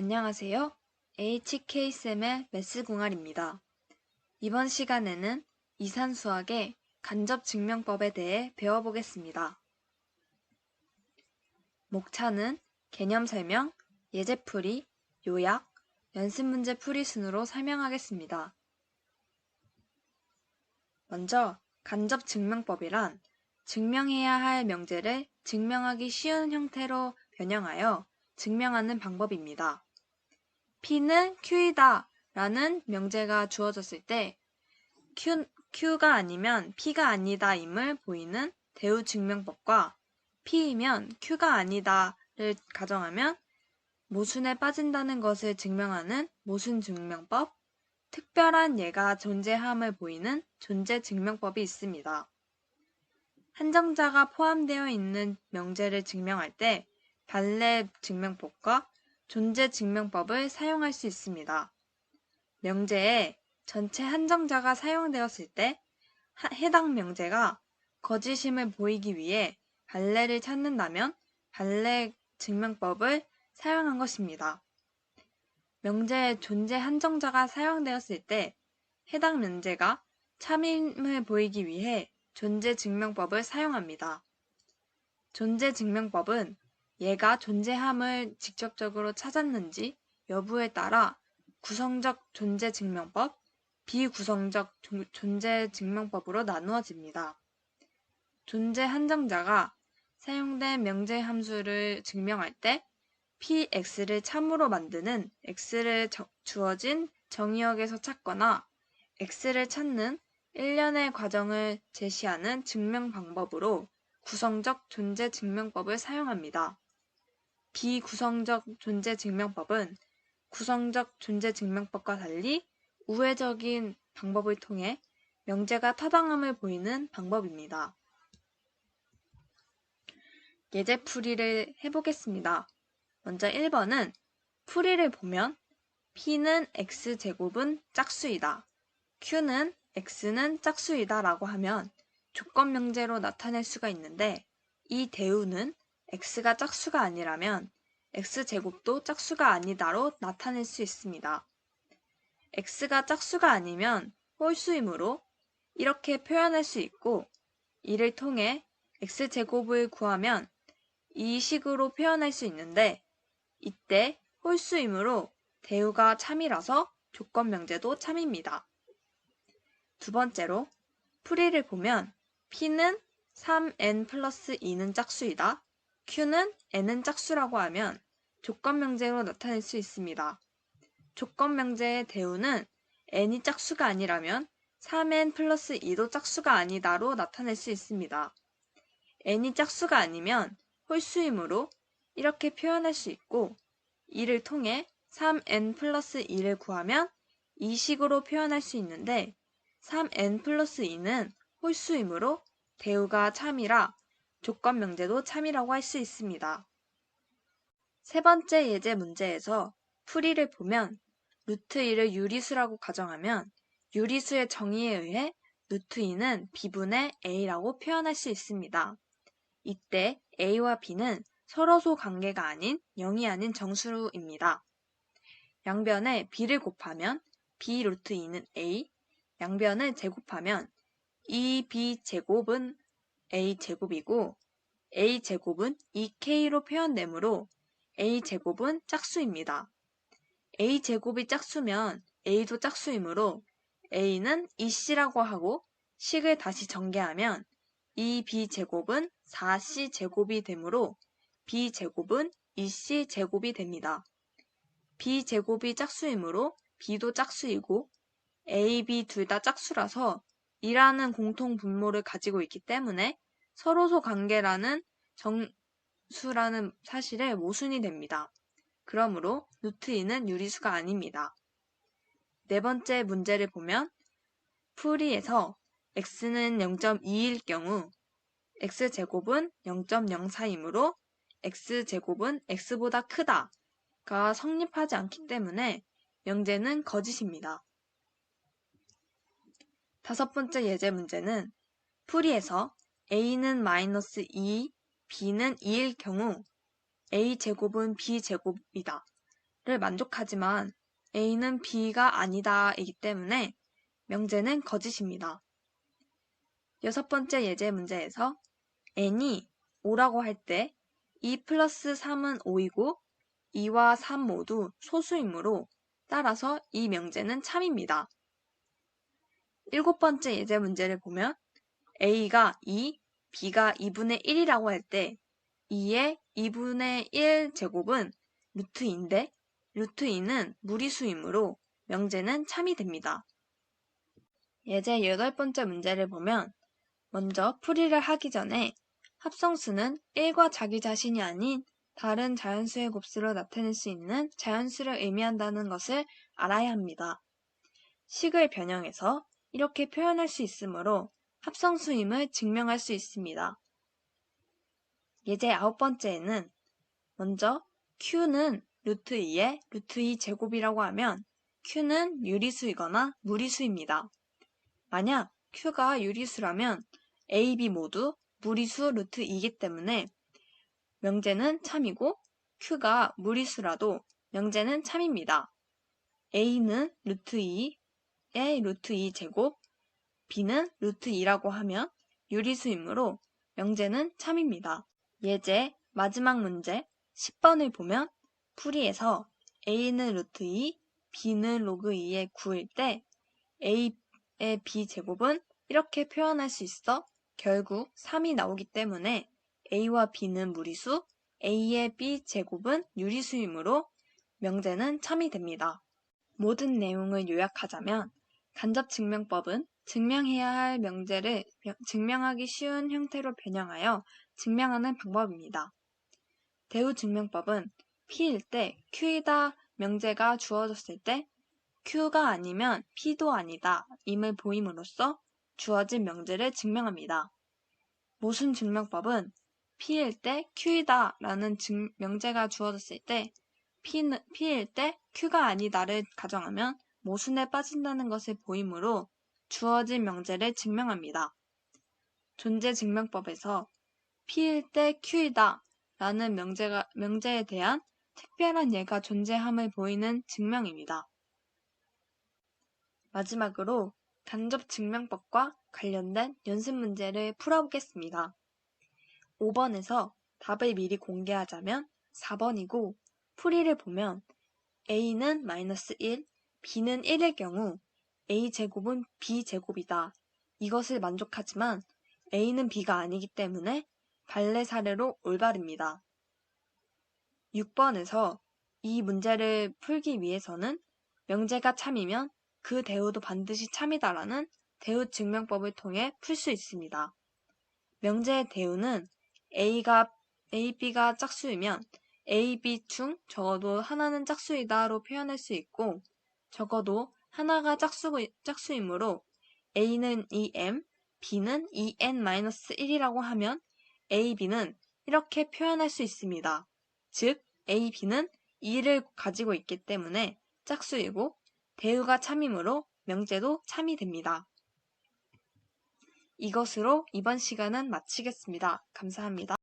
안녕하세요. HK쌤의 매스공알입니다. 이번 시간에는 이산수학의 간접증명법에 대해 배워보겠습니다. 목차는 개념 설명, 예제풀이, 요약, 연습문제 풀이 순으로 설명하겠습니다. 먼저 간접증명법이란 증명해야 할 명제를 증명하기 쉬운 형태로 변형하여 증명하는 방법입니다. P는 Q이다 라는 명제가 주어졌을 때 Q, Q가 아니면 P가 아니다 임을 보이는 대우 증명법과 P이면 Q가 아니다를 가정하면 모순에 빠진다는 것을 증명하는 모순 증명법, 특별한 예가 존재함을 보이는 존재 증명법이 있습니다. 한정자가 포함되어 있는 명제를 증명할 때 발레 증명법과 존재 증명법을 사용할 수 있습니다. 명제에 전체 한정자가 사용되었을 때 해당 명제가 거짓임을 보이기 위해 발레를 찾는다면 발레 증명법을 사용한 것입니다. 명제에 존재 한정자가 사용되었을 때 해당 명제가 참임을 보이기 위해 존재 증명법을 사용합니다. 존재 증명법은 얘가 존재함을 직접적으로 찾았는지 여부에 따라 구성적 존재 증명법, 비구성적 존재 증명법으로 나누어집니다. 존재 한정자가 사용된 명제 함수를 증명할 때 px를 참으로 만드는 x를 주어진 정의역에서 찾거나 x를 찾는 일련의 과정을 제시하는 증명 방법으로 구성적 존재 증명법을 사용합니다. 비구성적 존재 증명법은 구성적 존재 증명법과 달리 우회적인 방법을 통해 명제가 타당함을 보이는 방법입니다. 예제 풀이를 해보겠습니다. 먼저 1번은 풀이를 보면 p는 x제곱은 짝수이다. q는 x는 짝수이다 라고 하면 조건 명제로 나타낼 수가 있는데 이 대우는 x가 짝수가 아니라면 x제곱도 짝수가 아니다로 나타낼 수 있습니다. x가 짝수가 아니면 홀수이므로 이렇게 표현할 수 있고 이를 통해 x제곱을 구하면 이 식으로 표현할 수 있는데 이때 홀수이므로 대우가 참이라서 조건 명제도 참입니다. 두 번째로 풀이를 보면 p는 3n 플러스 2는 짝수이다. Q는 n은 짝수라고 하면 조건 명제로 나타낼 수 있습니다. 조건 명제의 대우는 n이 짝수가 아니라면 3n 플러스 2도 짝수가 아니다로 나타낼 수 있습니다. n이 짝수가 아니면 홀수이므로 이렇게 표현할 수 있고 이를 통해 3n 플러스 2를 구하면 이 식으로 표현할 수 있는데 3n 플러스 2는 홀수이므로 대우가 참이라 조건 명제도 참이라고 할 수 있습니다. 세 번째 예제 문제에서 풀이를 보면 루트 2를 유리수라고 가정하면 유리수의 정의에 의해 루트 2는 b분의 a라고 표현할 수 있습니다. 이때 a와 b는 서로소 관계가 아닌 0이 아닌 정수입니다. 양변에 b를 곱하면 b 루트 2는 a, 양변을 제곱하면 2b 제곱은 a제곱이고 a제곱은 2k로 표현되므로 a제곱은 짝수입니다. a제곱이 짝수면 a도 짝수이므로 a는 2c라고 하고 식을 다시 전개하면 2b제곱은 4c제곱이 되므로 b제곱은 2c제곱이 됩니다. b제곱이 짝수이므로 b도 짝수이고 a, b 둘 다 짝수라서 이라는 공통 분모를 가지고 있기 때문에 서로소 관계라는 정수라는 사실에 모순이 됩니다. 그러므로 루트 2는 유리수가 아닙니다. 네 번째 문제를 보면 풀이에서 x는 0.2일 경우 x제곱은 0.04이므로 x제곱은 x보다 크다가 성립하지 않기 때문에 명제는 거짓입니다. 다섯 번째 예제 문제는 풀이에서 a는 마이너스 2, b는 2일 경우 a제곱은 b제곱이다. 만족하지만 A는 B가 아니다 이기 때문에 명제는 거짓입니다. 여섯 번째 예제 문제에서 n이 5라고 할 때 2 플러스 3은 5이고 2와 3 모두 소수이므로 따라서 이 명제는 참입니다. 일곱 번째 예제 문제를 보면 a가 2, b가 2분의 1이라고 할 때 2의 2분의 1 제곱은 루트 2인데 루트 2는 무리수이므로 명제는 참이 됩니다. 예제 여덟 번째 문제를 보면 먼저 풀이를 하기 전에 합성수는 1과 자기 자신이 아닌 다른 자연수의 곱수로 나타낼 수 있는 자연수를 의미한다는 것을 알아야 합니다. 식을 변형해서 이렇게 표현할 수 있으므로 합성수임을 증명할 수 있습니다. 예제 아홉 번째에는 먼저 q는 루트 2의 루트 2 제곱이라고 하면 q는 유리수이거나 무리수입니다. 만약 q가 유리수라면 a, b 모두 무리수 루트 2이기 때문에 명제는 참이고 q가 무리수라도 명제는 참입니다. a는 루트 2 의 루트 2 제곱, b는 루트 2라고 하면 유리수이므로 명제는 참입니다. 예제 마지막 문제 10번을 보면 풀이에서 a는 루트 2, b는 로그 2의 9일 때 a의 b 제곱은 이렇게 표현할 수 있어 결국 3이 나오기 때문에 a와 b는 무리수, a의 b 제곱은 유리수이므로 명제는 참이 됩니다. 모든 내용을 요약하자면 간접증명법은 증명해야 할 명제를 명- 증명하기 쉬운 형태로 변형하여 증명하는 방법입니다. 대우증명법은 P일 때 Q이다 명제가 주어졌을 때 Q가 아니면 P도 아니다 임을 보임으로써 주어진 명제를 증명합니다. 모순 증명법은 P일 때 Q이다 라는 증- 명제가 주어졌을 때 P는, P일 때 Q가 아니다를 가정하면 모순에 빠진다는 것을 보이므로 주어진 명제를 증명합니다. 존재 증명법에서 P일 때 Q이다 라는 명제가, 명제에 대한 특별한 예가 존재함을 보이는 증명입니다. 마지막으로 간접 증명법과 관련된 연습 문제를 풀어보겠습니다. 5번에서 답을 미리 공개하자면 4번이고 풀이를 보면 a는 마이너스 1, b는 1일 경우 a제곱은 b제곱이다. 이것을 만족하지만 a는 b가 아니기 때문에 발레 사례로 올바릅니다. 6번에서 이 문제를 풀기 위해서는 명제가 참이면 그 대우도 반드시 참이다라는 대우 증명법을 통해 풀 수 있습니다. 명제의 대우는 A가 A, B가 짝수이면 A, B 중 적어도 하나는 짝수이다로 표현할 수 있고 적어도 하나가 짝수, 짝수이므로 A는 2M, B는 2N-1이라고 하면 A, B는 이렇게 표현할 수 있습니다. 즉, A, B는 2를 가지고 있기 때문에 짝수이고 대우가 참이므로 명제도 참이 됩니다. 이것으로 이번 시간은 마치겠습니다. 감사합니다.